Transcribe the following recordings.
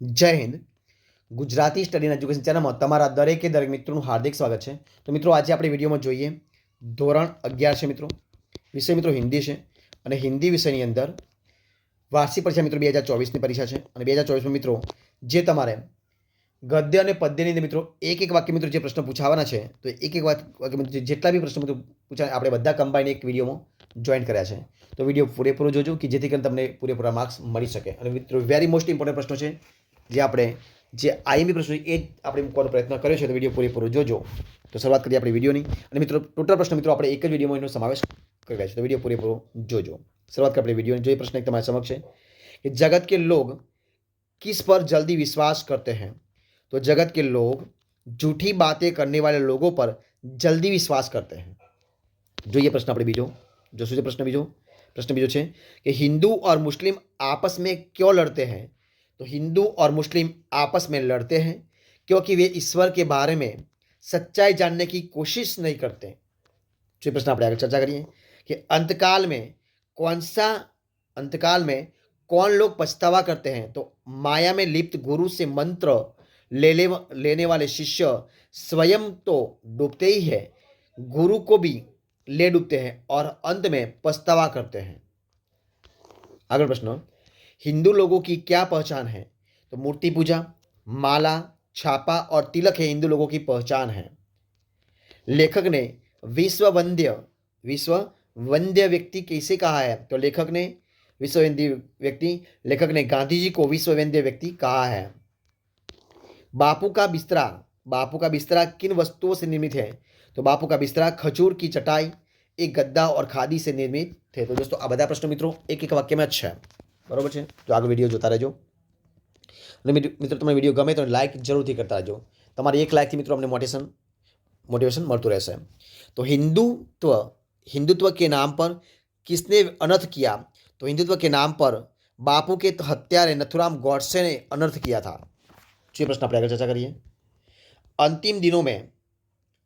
જય Hind. Gujarati study and education ચેનલમાં તમારા દરેકે દરેક મિત્રોનું હાર્દિક સ્વાગત છે. તો મિત્રો, આજે આપણે વિડીયોમાં જોઈએ ધોરણ અગિયાર છે મિત્રો. વિષય મિત્રો હિન્દી છે અને હિન્દી વિષયની અંદર વાર્ષિક પરીક્ષા મિત્રો બે હજાર ચોવીસની પરીક્ષા છે અને બે હજાર ચોવીસમાં મિત્રો, જે તમારે ગદ્ય અને પદ્યની અંદર મિત્રો એક એક વાક્ય મિત્રો જે પ્રશ્ન પૂછાવાના છે, તો એક એક વાક્ય મિત્રો જેટલા બી પ્રશ્નો મિત્રો પૂછાય, આપણે બધા કમ્બાઈન એક વિડીયોમાં જોઈન કર્યા છે. તો વીડિયો પૂરેપૂરો જોજો કે જેથી કરીને તમને પૂરેપૂરા માર્ક્સ મળી શકે. અને મિત્રો વેરી મોસ્ટ ઇમ્પોર્ટન્ટ પ્રશ્નો છે જે આપણે જે આઈએમપી પ્રશ્નો છે એ જ આપણે મૂકવાનો પ્રયત્ન કર્યો છે તો વિડીયો પૂરેપૂરો જોજો તો શરૂઆત કરીએ આપણે વિડીયોની અને મિત્રો ટોટલ પ્રશ્ન મિત્રો આપણે એક જ વિડીયોમાં એનો સમાવેશ કરી રહ્યા છે તો વિડીયો પૂરેપૂરો જોજો શરૂઆત કરીએ આપણે વિડીયોની જો એ પ્રશ્ન એક તમારા સમક્ષ છે कि जगत के लोग किस पर जल्दी विश्वास करते हैं तो जगत के लोग झूठी बातें करने वाले लोगों पर जल्दी विश्वास करते हैं જોઈએ પ્રશ્ન આપણે બીજો જોશું છે પ્રશ્ન બીજો પ્રશ્ન બીજો છે કે हिंदू और मुस्लिम आपस में क्यों लड़ते हैं तो हिंदू और मुस्लिम आपस में लड़ते हैं क्योंकि वे ईश्वर के बारे में सच्चाई जानने की कोशिश नहीं करते। श्री प्रश्न आप आगे चर्चा करिए कि अंतकाल में कौन सा अंतकाल में कौन लोग पछतावा करते हैं? तो माया में लिप्त गुरु से मंत्र ले, ले लेने वाले शिष्य स्वयं तो डूबते ही है गुरु को भी ले डूबते हैं और अंत में पछतावा करते हैं। अगला प्रश्न। हिंदू लोगों की क्या पहचान है तो मूर्ति पूजा माला छापा और तिलक है हिंदू लोगों की पहचान है लेखक ने विश्व वंद्य विश्व वंद्य व्यक्ति कैसे कहा है तो लेखक ने विश्व वंद्य व्यक्ति लेखक ने गांधी जी को विश्व वंद्य व्यक्ति कहा है बापू का बिस्तरा बापू का बिस्तरा किन वस्तुओं से निर्मित है तो बापू का बिस्तरा खजूर की चटाई एक गद्दा और खादी से निर्मित थे तो दोस्तों આ બધા પ્રશ્નો મિત્રો એક એક વાક્યમાં જ છે બરોબર છે તો આગળ વિડીયો જોતા રહેજો અને મિત્ર- મિત્રો તમને વિડીયો ગમે તો લાઇક જરૂરથી કરતા રહેજો તમારી એક લાઇકથી મિત્રો અમને મોટિવેશન મોટિવેશન મળતું રહેશે તો हिंदुत्व हिंदुत्व के नाम पर किसने अनर्थ किया तो हिंदुत्व के नाम पर बापू के हत्यारे नथुराम गौडसे ने अनर्थ किया था जो ये प्रश्न આપણે આગળ ચર્ચા કરીએ अंतिम दिनों में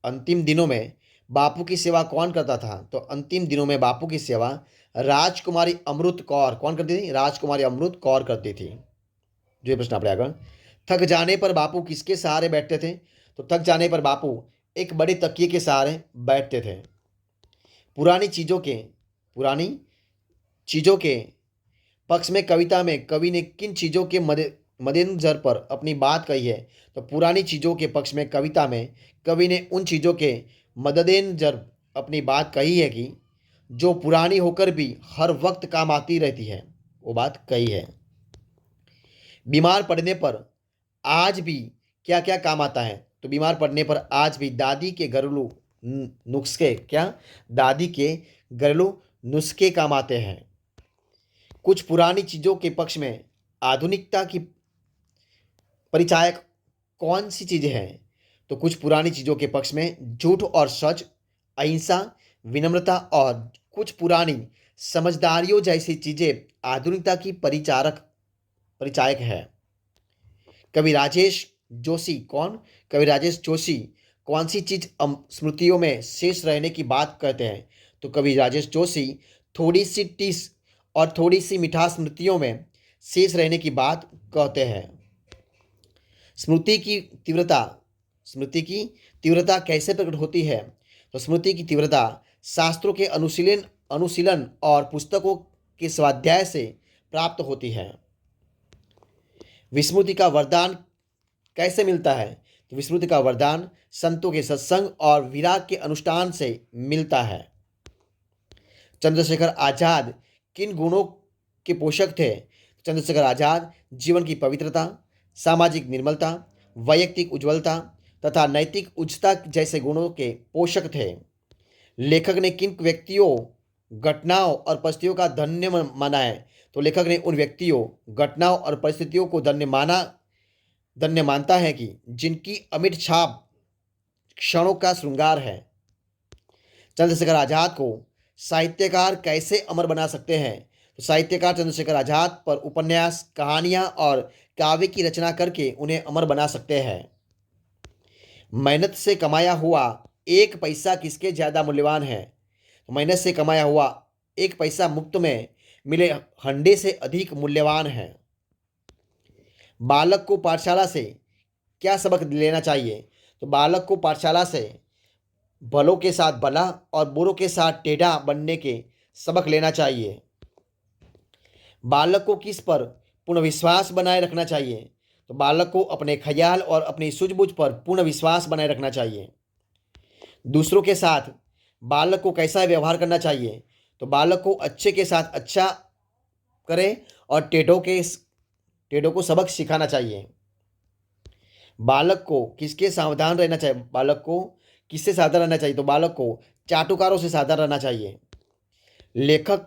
अंतिम दिनों में बापू की सेवा कौन करता था? तो अंतिम दिनों में बापू की सेवा राजकुमारी अमृत कौर, कौन करती थी? राजकुमारी अमृत कौर करती थी। जो प्रश्न आप आगे। थक जाने पर बापू किसके सहारे बैठते थे? तो थक जाने पर बापू एक बड़े तकिए के सहारे बैठते थे। पुरानी चीज़ों के, पुरानी चीज़ों के पक्ष में, कविता में, कवि ने किन चीज़ों के मदे, मदेनजर पर अपनी बात कही है? तो पुरानी चीज़ों के पक्ष में, कविता में, कवि ने उन चीज़ों के मद्देनजर अपनी बात कही है कि जो पुरानी होकर भी हर वक्त काम आती रहती है, वो बात कही है। बीमार पड़ने पर आज भी क्या क्या काम आता है? तो बीमार पड़ने पर आज भी दादी के घरेलू नुस्खे, क्या? दादी के घरेलू नुस्खे काम आते हैं। कुछ पुरानी चीज़ों के पक्ष में आधुनिकता की परिचायक कौन सी चीज़ें हैं? तो कुछ पुरानी चीज़ों के पक्ष में झूठ और सच, अहिंसा, विनम्रता और कुछ पुरानी समझदारियों जैसी चीज़ें आधुनिकता की परिचारक, परिचायक है। कवि राजेश जोशी कौन? कवि राजेश जोशी कौन सी चीज़ स्मृतियों में शेष रहने की बात कहते हैं? तो कवि राजेश जोशी थोड़ी सी टीस और थोड़ी सी मिठास स्मृतियों में शेष रहने की बात कहते हैं। स्मृति की तीव्रता स्मृति की तीव्रता कैसे प्रकट होती है? तो स्मृति की तीव्रता शास्त्रों के अनुशीलन अनुशीलन और पुस्तकों के स्वाध्याय से प्राप्त होती है। विस्मृति का वरदान कैसे मिलता है? तो विस्मृति का वरदान संतों के सत्संग और विराग के अनुष्ठान से मिलता है। चंद्रशेखर आज़ाद किन गुणों के पोषक थे? चंद्रशेखर आज़ाद जीवन की पवित्रता, सामाजिक निर्मलता, वैयक्तिक उज्ज्वलता तथा नैतिक उच्चता जैसे गुणों के पोषक थे। लेखक ने किन व्यक्तियों, घटनाओं और परिस्थितियों का धन्य माना है तो लेखक ने उन व्यक्तियों, घटनाओं और परिस्थितियों को धन्य माना, धन्य मानता है कि जिनकी अमिट छाप क्षणों का श्रृंगार है। चंद्रशेखर आज़ाद को साहित्यकार कैसे अमर बना सकते हैं? तो साहित्यकार चंद्रशेखर आज़ाद पर उपन्यास, कहानियाँ और काव्य की रचना करके उन्हें अमर बना सकते हैं। मेहनत से कमाया हुआ एक पैसा किसके ज़्यादा मूल्यवान है? तो मेहनत से कमाया हुआ एक पैसा मुफ़्त में मिले हंडे से अधिक मूल्यवान है। बालक को पाठशाला से क्या सबक लेना चाहिए? तो बालक को पाठशाला से भलों के साथ भला और बुरों के साथ टेढ़ा बनने के सबक लेना चाहिए। बालक को किस पर पूर्ण विश्वास बनाए रखना चाहिए? तो बालक को अपने ख्याल और अपनी सूझबूझ पर पूर्ण विश्वास बनाए रखना चाहिए। दूसरों के साथ बालक को कैसा व्यवहार करना चाहिए तो बालक को अच्छे के साथ अच्छा करें और टेढ़ों के टेढ़ों को सबक सिखाना चाहिए। बालक को किसके सावधान रहना चाहिए, बालक को किससे सावधान रहना चाहिए तो बालक को चाटुकारों से सावधान रहना चाहिए। लेखक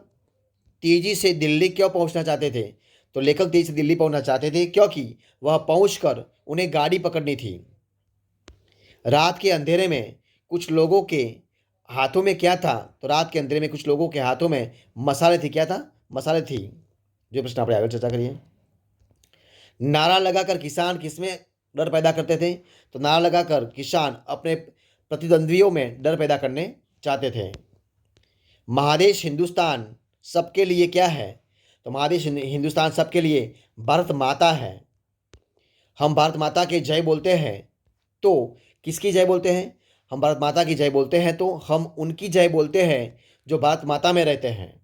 तेज़ी से दिल्ली क्यों पहुँचना चाहते थे? तो लेखक तेज़ी से दिल्ली पहुँचना चाहते थे क्योंकि वह पहुंचकर उन्हें गाड़ी पकड़नी थी। रात के अंधेरे में कुछ लोगों के हाथों में क्या था? तो रात के अंधेरे में कुछ लोगों के हाथों में मसाले थे। क्या था? मसाले थी। जो प्रश्न आप आगे चर्चा करिए। नारा लगाकर किसान किसमें डर पैदा करते थे? तो नारा लगाकर किसान अपने प्रतिद्वंद्वियों में डर पैदा करने चाहते थे। महादेश, हिंदुस्तान सबके लिए क्या है? तो महादेश हिंदुस्तान सबके लिए भारत माता है। हम भारत माता के जय बोलते हैं तो किसकी जय बोलते हैं? हम भारत माता की जय बोलते हैं तो हम उनकी जय बोलते हैं जो भारत माता में रहते हैं।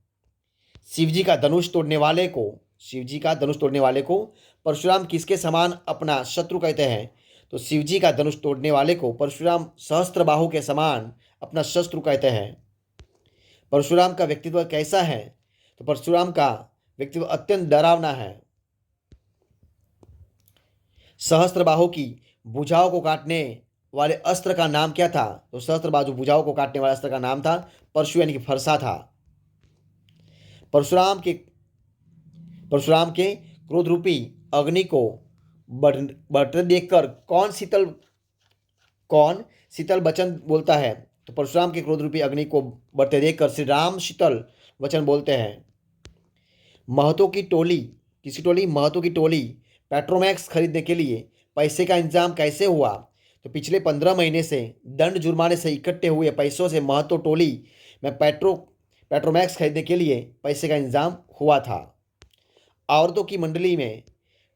शिव जी का धनुष तोड़ने वाले को शिव जी का धनुष तोड़ने वाले को परशुराम किसके समान अपना शत्रु कहते हैं? तो शिव जी का धनुष तोड़ने वाले को परशुराम सहस्त्र बाहु के समान अपना शत्रु कहते हैं। परशुराम का व्यक्तित्व कैसा है? तो परशुराम का व्यक्तित्व अत्यंत डरावना है। सहस्त्र बाहु की भुजाओं को काटने वाले अस्त्र का नाम क्या था? तो सहस्त्र बाजू भुजाओं को काटने वाले अस्त्र का नाम था, परशु यानी कि फरसा था। परशुराम के परशुराम के क्रोध रूपी अग्नि को बढ़ते देखकर कौन शीतल कौन शीतल वचन बोलता है? तो परशुराम के क्रोध रूपी अग्नि को बढ़ते देखकर श्री राम शीतल वचन बोलते हैं। महतो की टोली, किसी टोली महतो की टोली पेट्रोमैक्स खरीदने के लिए पैसे का इंतज़ाम कैसे हुआ? तो पिछले पंद्रह महीने से, दंड जुर्माने से इकट्ठे हुए पैसों से महतो टोली में पेट्रो पेट्रोमैक्स खरीदने के लिए पैसे का इंतज़ाम हुआ था। औरतों की मंडली में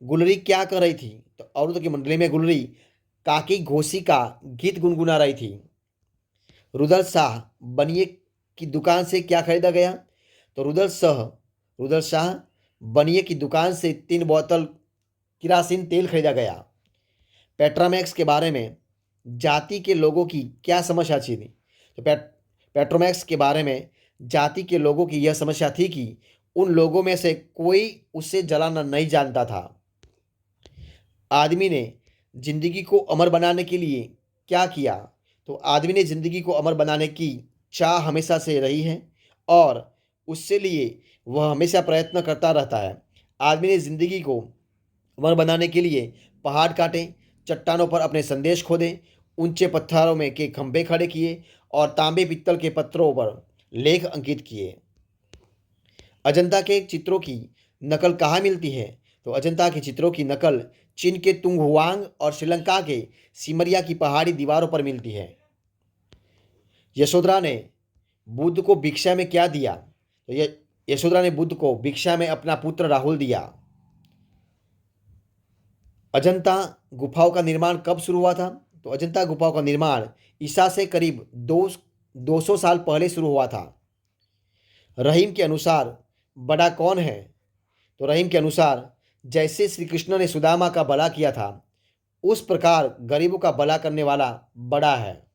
गुलरी क्या कर रही थी? तो औरतों की मंडली में गुलरी काकी घोसी का गीत गुनगुना रही थी। रुदल शाह, बनिए की दुकान से क्या खरीदा गया? तो रुदल शाह रुदल शाह, बनिए की दुकान से तीन बोतल किरासिन तेल खरीदा गया। पेट्रामैक्स के बारे में, जाति के लोगों की क्या समस्या थी? तो पेट, पेट्रोमैक्स के बारे में, जाति के लोगों की यह समस्या थी कि उन लोगों में से कोई उसे जलाना नहीं जानता था। आदमी ने ज़िंदगी को अमर बनाने के लिए क्या किया? तो आदमी ने ज़िंदगी को अमर बनाने की चाह हमेशा से रही है और उससे लिए वह हमेशा प्रयत्न करता रहता है। आदमी ने ज़िंदगी को अमर बनाने के लिए पहाड़ काटे, चट्टानों पर अपने संदेश खोदे, ऊँचे पत्थरों में के खंभे खड़े किए और तांबे पित्तल के पत्थरों पर लेख अंकित किए। अजंता के चित्रों की नकल कहाँ मिलती है? तो अजंता के चित्रों की नकल चीन के तुंगहुआंग और श्रीलंका के सिमरिया की पहाड़ी दीवारों पर मिलती है। यशोधरा ने बुद्ध को भिक्षा में क्या दिया? तो यशोधरा ने बुद्ध को भिक्षा में अपना पुत्र राहुल दिया। अजंता गुफाओं का निर्माण कब शुरू हुआ था? तो अजंता गुफाओं का निर्माण ईसा से करीब दो दो सौ साल पहले शुरू हुआ था। रहीम के अनुसार बड़ा कौन है? तो रहीम के अनुसार जैसे श्री कृष्ण ने सुदामा का भला किया था, उस प्रकार गरीबों का भला करने वाला बड़ा है।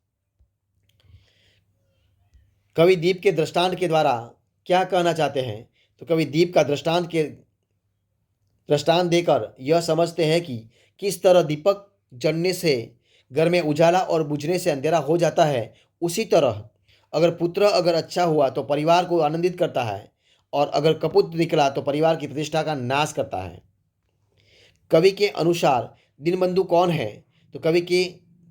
कवि दीप के दृष्टांत के द्वारा क्या कहना चाहते हैं? तो कवि दीप का दृष्टांत के दृष्टांत देकर यह समझते हैं कि किस तरह दीपक जलने से, घर में उजाला और बुझने से अंधेरा हो जाता है। उसी तरह, अगर पुत्र अगर अच्छा हुआ तो परिवार को आनंदित करता है, और अगर कपुत निकला तो परिवार की प्रतिष्ठा का नाश करता है। कवि के अनुसार, दीनबंधु कौन है? तो कवि के,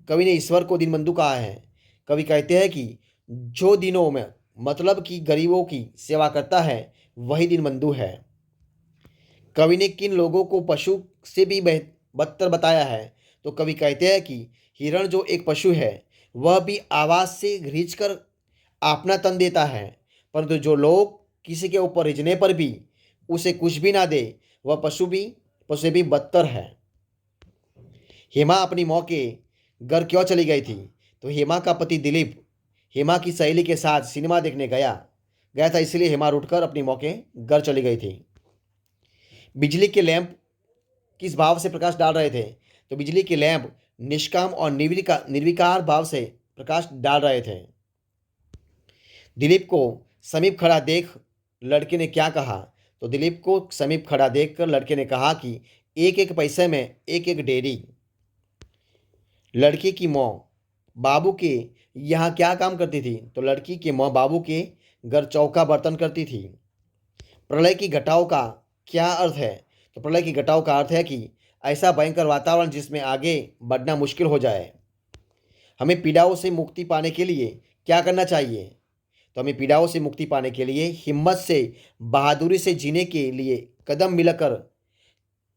कवि ने ईश्वर को दीनबंधु कहा है। कवि कहते हैं कि, जो दिनों में मतलब कि गरीबों की सेवा करता है, वही दीनबंधु है। कवि ने किन लोगों को पशु से भी बदतर बताया है? तो कवि कहते हैं कि हिरण जो एक पशु है, वह भी आवाज़ से घींच कर अपना तन देता है, परंतु जो लोग किसी के ऊपर रिझने पर भी उसे कुछ भी ना दे, वह पशु भी पशु भी बदतर है। हेमा अपनी माँ के घर क्यों चली गई थी? तो हेमा का पति दिलीप हेमा की सहेली के साथ सिनेमा देखने गया। गया था इसलिए हेमा उठकर अपनी मौके घर चली गई थी। बिजली के लैंप किस भाव से प्रकाश डाल रहे थे? तो बिजली के लैंप निष्काम और निर्विका, निर्विकार भाव से प्रकाश डाल रहे थे। दिलीप को समीप खड़ा देख लड़के ने क्या कहा? तो दिलीप को समीप खड़ा देखकर लड़के ने कहा कि एक एक पैसे में एक एक डेरी। लड़की की माँ बाबू के यहाँ क्या काम करती थी? तो लड़की के माँ बाबू के घर चौका बर्तन करती थी। प्रलय की घटाओं का क्या अर्थ है? तो प्रलय की घटाओं का अर्थ है कि ऐसा भयंकर वातावरण जिसमें आगे बढ़ना मुश्किल हो जाए। हमें पीड़ाओं से मुक्ति पाने के लिए क्या करना चाहिए? तो हमें पीड़ाओं से मुक्ति पाने के लिए, हिम्मत से, बहादुरी से जीने के लिए कदम मिलाकर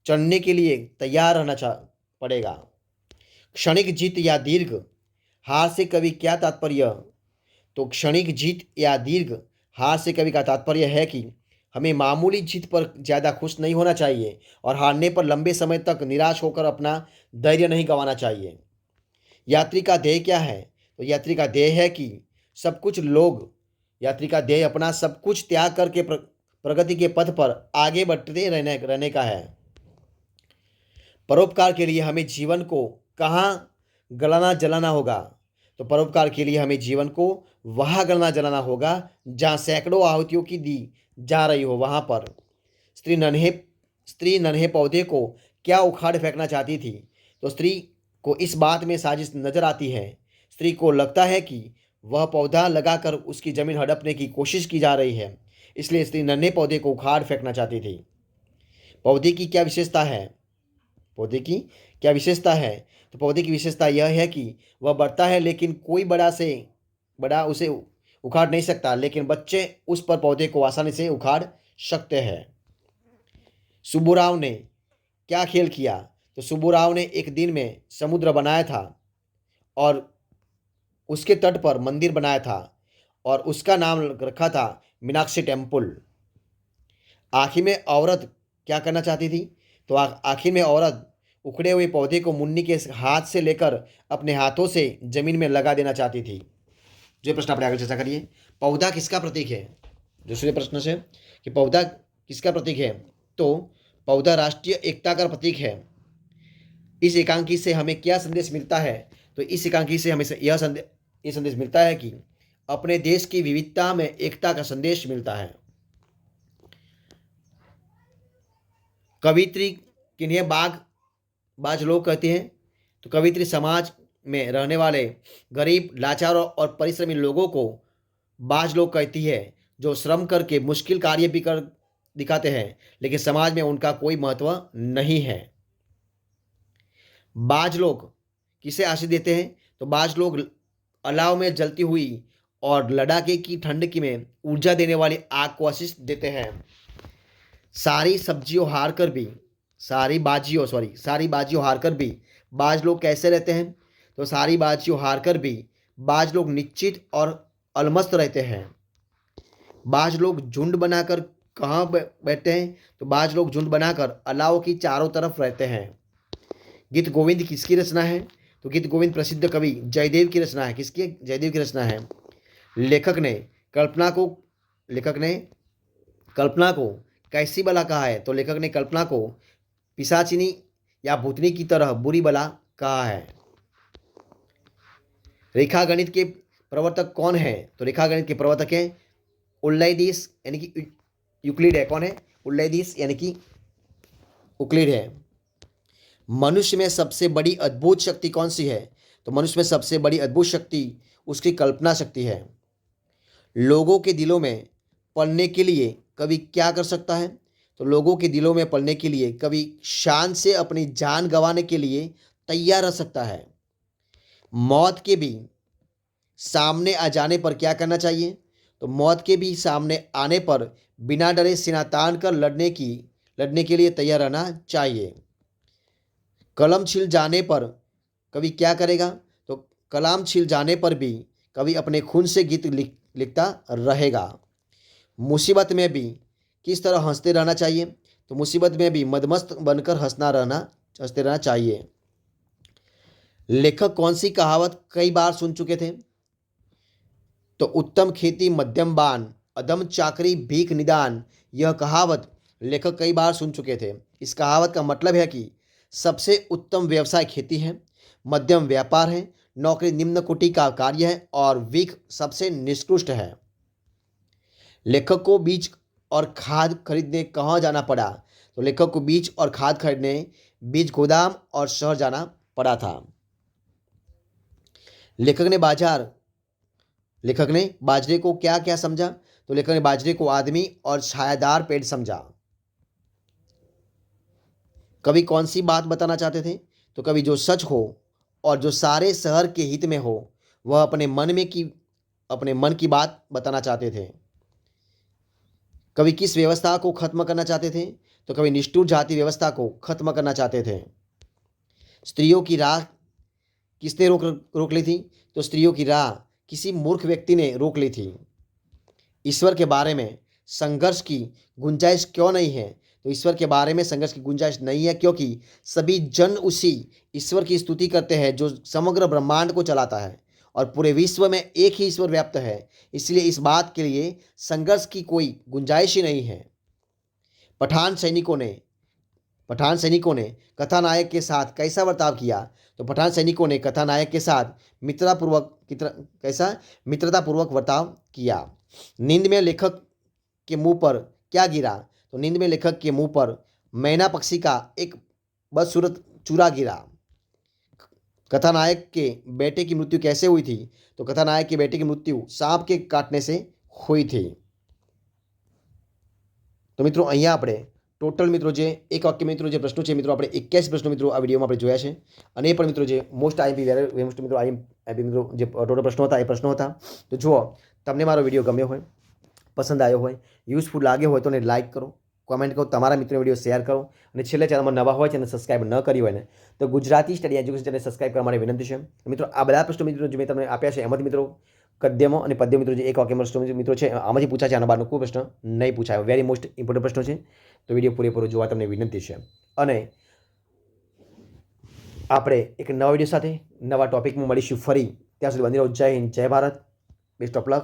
चढ़ने के लिए तैयार रहना पड़ेगा। क्षणिक जीत या दीर्घ हार से कभी क्या तात्पर्य? तो क्षणिक जीत या दीर्घ हार से कभी का तात्पर्य है कि हमें मामूली जीत पर ज़्यादा खुश नहीं होना चाहिए और हारने पर लंबे समय तक निराश होकर अपना धैर्य नहीं गंवाना चाहिए। यात्री का ध्येय क्या है? तो यात्री का ध्येय है कि सब कुछ लोग यात्री का ध्येय अपना सब कुछ त्याग करके प्रगति के पथ पर आगे बढ़ते रहने रहने का है। परोपकार के लिए हमें जीवन को कहाँ गलाना जलाना होगा। तो परोपकार के लिए हमें जीवन को वहाँ गलना जलाना होगा, जहाँ सैकड़ों आहुतियों की दी जा रही हो वहाँ पर। स्त्री नन्हे स्त्री नन्हे पौधे को क्या उखाड़ फेंकना चाहती थी? तो स्त्री को इस बात में साजिश नज़र आती है। स्त्री को लगता है कि वह पौधा लगाकर उसकी ज़मीन हड़पने की कोशिश की जा रही है, इसलिए स्त्री नन्हे पौधे को उखाड़ फेंकना चाहती थी। पौधे की क्या विशेषता है? पौधे की क्या विशेषता है? तो पौधे की विशेषता यह है कि वह बढ़ता है, लेकिन कोई बड़ा से बड़ा उसे उखाड़ नहीं सकता, लेकिन बच्चे उस पर पौधे को आसानी से उखाड़ सकते हैं। सुबुराव ने क्या खेल किया? तो सुबुराव ने एक दिन में समुद्र बनाया था और उसके तट पर मंदिर बनाया था और उसका नाम रखा था मीनाक्षी टेंपल आखिर में औरत क्या करना चाहती थी? तो आखिर में औरत उखड़े हुए पौधे को मुन्नी के हाथ से लेकर अपने हाथों से ज़मीन में लगा देना चाहती थी। जो प्रश्न अपने आगे चर्चा करिए। पौधा किसका प्रतीक है? दूसरे प्रश्न से, कि पौधा किसका प्रतीक है? तो पौधा राष्ट्रीय एकता का प्रतीक है। इस एकांकी से हमें क्या संदेश मिलता है? तो इस एकांकी से हमें यह संदेश ये संदेश मिलता है कि अपने देश की विविधता में एकता का संदेश मिलता है। कवित्री किन्हें बाघ बाज लोग कहते हैं तो कवित्री समाज में रहने वाले गरीब, लाचारों और परिश्रमी लोगों को बाज लोग कहती है, जो श्रम करके मुश्किल कार्य भी कर दिखाते हैं, लेकिन समाज में उनका कोई महत्व नहीं है। बाज लोग किसे आशीष देते हैं? तो बाज लोग अलाव में जलती हुई और लड़ाके की ठंड की में ऊर्जा देने वाली आग को आशीष देते हैं। सारी सब्जियों हार कर भी सारी बाजियों सॉरी सारी बाजियों हार कर भी, बाज लोग कैसे रहते हैं? तो सारी बाजियों हार कर भी, बाज लोग निश्चित और अलमस्त रहते हैं। बाज लोग झुंड बनाकर कहाँ बैठते हैं? तो बाज लोग झुंड बनाकर अलाव की चारों तरफ़ रहते हैं। गीत गोविंद किसकी रचना है? तो गीत गोविंद प्रसिद्ध कवि जयदेव की रचना है। किसकी? जयदेव की रचना है। लेखक ने कल्पना को, लेखक ने कल्पना को कैसी बला कहा है? तो लेखक ने कल्पना को पिसाचिनी या भूतनी की तरह बुरी बला कहा है। रेखा गणित के प्रवर्तक कौन है? तो रेखा गणित के प्रवर्तक हैं उल्लैदीस, यानी कि यूक्लिड है। कौन है? उल्लैदीस, यानी कि उक्लिड है। मनुष्य में सबसे बड़ी अद्भुत शक्ति कौन सी है? तो मनुष्य में सबसे बड़ी अद्भुत शक्ति उसकी कल्पना शक्ति है। लोगों के दिलों में पढ़ने के लिए कवि क्या कर सकता है? तो लोगों के दिलों में पलने के लिए, कभी शान से अपनी जान गंवाने के लिए तैयार रह सकता है। मौत के भी सामने आ जाने पर क्या करना चाहिए? तो मौत के भी सामने आने पर बिना डरे सीना तान कर लड़ने की, लड़ने के लिए तैयार रहना चाहिए। कलम छिल जाने पर कभी क्या करेगा? तो कलाम छिल जाने पर भी कभी अपने खून से गीत लिख, लिखता रहेगा। मुसीबत में भी किस तरह हँसते रहना चाहिए? तो मुसीबत में भी मदमस्त बनकर हंसना रहना, हँसते रहना चाहिए। लेखक कौन सी कहावत कई बार सुन चुके थे? तो उत्तम खेती मध्यम बान, अदम चाकरी भीख निदान, यह कहावत लेखक कई बार सुन चुके थे। इस कहावत का मतलब है कि सबसे उत्तम व्यवसाय खेती है, मध्यम व्यापार है, नौकरी निम्न कोटि का कार्य है और वीक सबसे निष्कृष्ट है। लेखक को बीज और खाद खरीदने कहाँ जाना पड़ा? तो लेखक को बीज और खाद खरीदने, बीज, गोदाम और शहर जाना पड़ा था। लेखक ने बाज़ार, लेखक ने बाजरे को क्या क्या समझा? तो लेखक ने बाजरे को आदमी और छायादार पेड़ समझा। कभी कौन सी बात बताना चाहते थे? तो कभी जो सच हो और जो सारे शहर के हित में हो, वह अपने मन में की, अपने मन की बात बताना चाहते थे। कवि किस व्यवस्था को खत्म करना चाहते थे? तो कभी निष्ठुर जाति व्यवस्था को खत्म करना चाहते थे। स्त्रियों की राह किसने रोक रोक ली थी? तो स्त्रियों की राह किसी मूर्ख व्यक्ति ने रोक ली थी। ईश्वर के बारे में संघर्ष की गुंजाइश क्यों नहीं है? तो ईश्वर के बारे में संघर्ष की गुंजाइश नहीं है क्योंकि सभी जन उसी ईश्वर की स्तुति करते हैं जो समग्र ब्रह्मांड को चलाता है। और पूरे विश्व में एक ही ईश्वर व्याप्त है। इसलिए इस बात के लिए संघर्ष की कोई गुंजाइश ही नहीं है। पठान सैनिकों ने, पठान सैनिकों ने कथानायक के साथ कैसा बर्ताव किया? तो पठान सैनिकों ने कथानायक के साथ मित्रतापूर्वक कैसा? मित्रतापूर्वक बर्ताव किया। नींद में लेखक के मुँह पर क्या गिरा? तो नींद में लेखक के मुँह पर मैना पक्षी का एक बदसूरत चूरा गिरा। कथानायक के बेटे की मृत्यु कैसे हुई थी तो कथानायक के बेटे की मृत्यु सांप के काटने से हुई थी તો મિત્રો અહીંયા આપણે ટોટલ મિત્રો જે એક વાક્ય મિત્રો જે પ્રશ્નો છે મિત્રો આપણે એક્યાસી પ્રશ્નો મિત્રો આ વિડીયોમાં આપણે જોયા છે અને એ પણ મિત્રો જે મોસ્ટ આઈએમપી મોસ્ટ મિત્રો આઈએમપી મિત્રો જે ટોટલ પ્રશ્નો હતા એ પ્રશ્નો હતા તો જુઓ તમને મારો વિડીયો ગમ્યો હોય પસંદ આવ્યો હોય યુઝફુલ લાગ્યો હોય તો એને લાઇક કરો કોમેન્ટ કરો, તમારા મિત્રો વીડિયો શેર કરો. અને છેલ્લે ચેનલમાં નવા હોય છે અને સબસ્ક્રાઇબ ન કરી હોય ને, તો Gujarati study education channel subscribe કરવા માટે વિનંતી છે. મિત્રો, આ બધા પ્રશ્નો મિત્રો, જે મેં તમને આપ્યા છે, એમાંથી મિત્રો કદ્યમો અને પદ્ય મિત્રો, જે એક વાક્યમાં પ્રશ્નો મિત્રો છે, આમાંથી પૂછાય છે, આના બહારનો કોઈ પ્રશ્ન નહીં પૂછાયો. વેરી મોસ્ટ ઇમ્પોર્ટન્ટ પ્રશ્નો છે. તો વીડિયો પૂરેપૂરો જોવા તમને વિનંતી છે. અને આપણે એક નવા વીડિયો સાથે નવા ટોપિકમાં મળીશું ફરી. ત્યાં સુધી બંધ રહો જય હિન્દ, જય ભારત. Best of luck